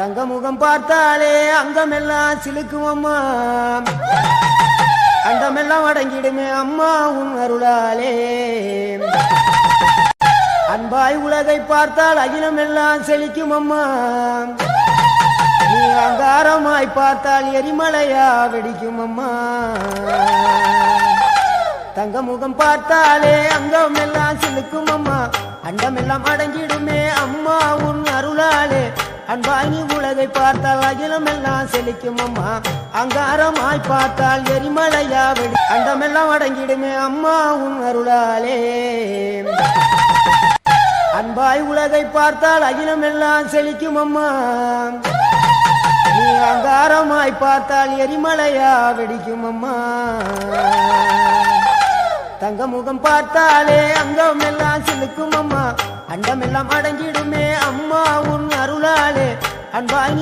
தங்க முகம் பார்த்தாலே அங்கமெல்லாம் சிலுக்கும் அம்மா அண்டமெல்லாம் அடங்கிடுமே அம்மா உன் அருளாலே. அன்பாய் உலகை பார்த்தால் அகிலம் எல்லாம் செழிக்கும் அம்மா நீ அங்காரமாய் பார்த்தால் எரிமலையா வெடிக்கும் அம்மா தங்க முகம் பார்த்தாலே அங்கமெல்லாம் சிலுக்கும் அம்மா அண்டமெல்லாம் அடங்கிடுமே அம்மா உன் அருளா. அன்பாய் நீ உலகை பார்த்தால் அகிலம் எல்லாம் செழிக்கும் அம்மா. அங்காரமாய் பார்த்தால் எரிமலையா வெடி அண்டமெல்லாம் அடங்கிடுமே அம்மா உன் அருளாலே. அன்பாய் உலகை பார்த்தால் அகிலம் எல்லாம் செழிக்கும் அம்மா. நீ அங்காரமாய் பார்த்தால் எரிமலையா வெடிக்கும் அம்மா. தங்க முகம் பார்த்தாலே அங்கம் எல்லாம் சிலுக்கும் அம்மா. அண்டமெல்லாம் அடங்கிடுமே அம்மா உன் அன்பாய்